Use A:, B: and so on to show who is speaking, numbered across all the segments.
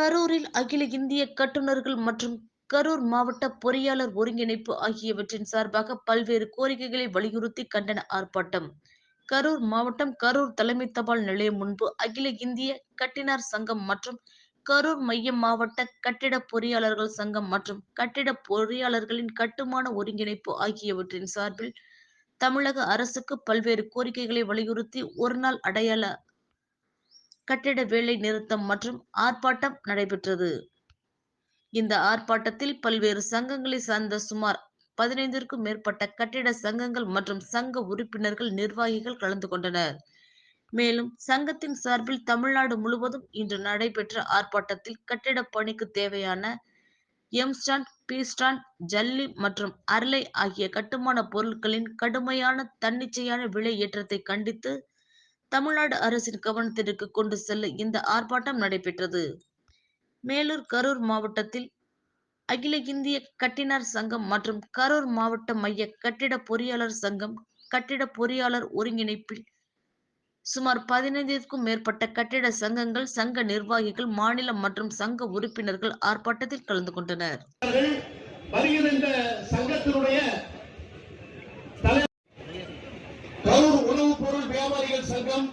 A: கரூரில் அகில இந்திய கட்டுநர்கள் மற்றும் கரூர் மாவட்ட பொறியாளர் ஒருங்கிணைப்பு ஆகியவற்றின் சார்பாக பல்வேறு கோரிக்கைகளை வலியுறுத்தி கண்டன ஆர்ப்பாட்டம். கரூர் மாவட்டம் கரூர் தலைமை தபால் நிலையம் முன்பு அகில இந்திய கட்டினார் சங்கம் மற்றும் கரூர் மைய மாவட்ட கட்டிட பொறியாளர்கள் சங்கம் மற்றும் கட்டிட பொறியாளர்களின் கட்டுமான ஒருங்கிணைப்பு ஆகியவற்றின் சார்பில் தமிழக அரசுக்கு பல்வேறு கோரிக்கைகளை வலியுறுத்தி ஒருநாள் அடையாள கட்டிட வேலை நிறுத்தம் மற்றும் ஆர்ப்பாட்டம் நடைபெற்றது. இந்த ஆர்ப்பாட்டத்தில் பல்வேறு சங்கங்களை சார்ந்த சுமார் பதினைந்திற்கும் மேற்பட்ட கட்டிட சங்கங்கள் மற்றும் சங்க உறுப்பினர்கள் நிர்வாகிகள் கலந்து கொண்டனர். மேலும் சங்கத்தின் சார்பில் தமிழ்நாடு முழுவதும் இன்று நடைபெற்ற ஆர்ப்பாட்டத்தில் கட்டிட பணிக்கு தேவையான எம்ஸ்டாண்ட் பீஸ்டாண்ட் ஜல்லி மற்றும் அர்லை ஆகிய கட்டுமான பொருட்களின் கடுமையான தன்னிச்சையான விலை ஏற்றத்தை கண்டித்து தமிழ்நாடு அரசின் கவனத்திற்கு கொண்டு செல்ல இந்த ஆர்ப்பாட்டம் நடைபெற்றது. மேலூர் கரூர் மாவட்டத்தில் அகில இந்திய கட்டினார் சங்கம் மற்றும் கரூர் மாவட்ட மைய கட்டிட பொறியாளர் சங்கம் கட்டிட பொறியாளர் ஒருங்கிணைப்பில் சுமார் பதினைந்திற்கும் மேற்பட்ட கட்டிட சங்கங்கள் சங்க நிர்வாகிகள் மாநில மற்றும் சங்க உறுப்பினர்கள் ஆர்ப்பாட்டத்தில் கலந்து கொண்டனர்.
B: சங்கத்தினுடைய தலை- கரூர் உணவுப் பொருள் வியாபாரிகள் சங்கம்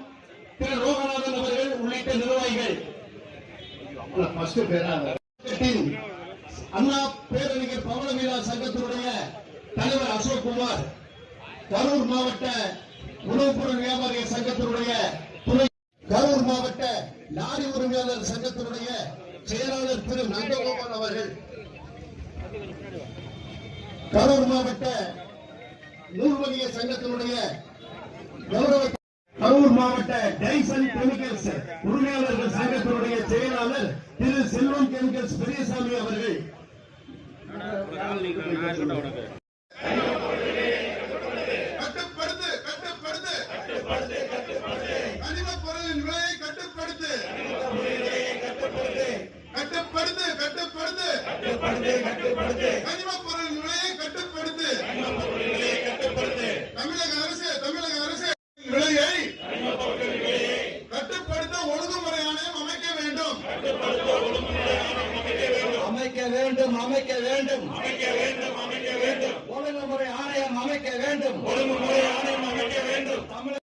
B: திரு லோகநாதன் அவர்கள் உள்ளிட்ட நிர்வாகிகள். அண்ணா பேரறிஞர் பவனவீரா சங்கத்தினுடைய தலைவர் அசோக் குமார் கரூர் மாவட்ட உணவுப் பொருள் வியாபாரிகள் சங்கத்தினுடைய துணை கரூர் மாவட்ட லாரி உரிமையாளர் சங்கத்தினுடைய செயலாளர் திரு நந்தகோபால் அவர்கள். கரூர் மாவட்ட நூல் வணிக சங்கத்தினுடைய கௌரவ கரூர் மாவட்ட டைசன் கெமிக்கல்ஸ் உரிமையாளர்கள் சங்கத்தினுடைய செயலாளர் திரு செல்வம் கெமிக்கல்ஸ் பெரியசாமி அவர்கள்.
C: கட்டுப்படுத்து கட்டுப்படுத்து. வேண்டும்
B: அமைக்க வேண்டும். அமைக்க வேண்டும் அமைக்க வேண்டும். ஒழுங்குமுறை ஆணையம் அமைக்க வேண்டும். ஒழுங்குமுறை ஆணையம் அமைக்க வேண்டும். தமிழக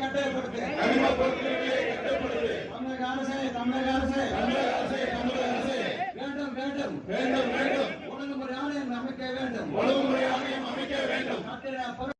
B: கட்டுப்படுத்து தமிழக அரசு தமிழக அரசு. தமிழக அரசு தமிழக அரசு. வேண்டும் வேண்டும். வேண்டும் வேண்டும். ஒழுங்குமுறை ஆணையம் அமைக்க வேண்டும். ஒழுங்குமுறை ஆணையம் அமைக்க வேண்டும்.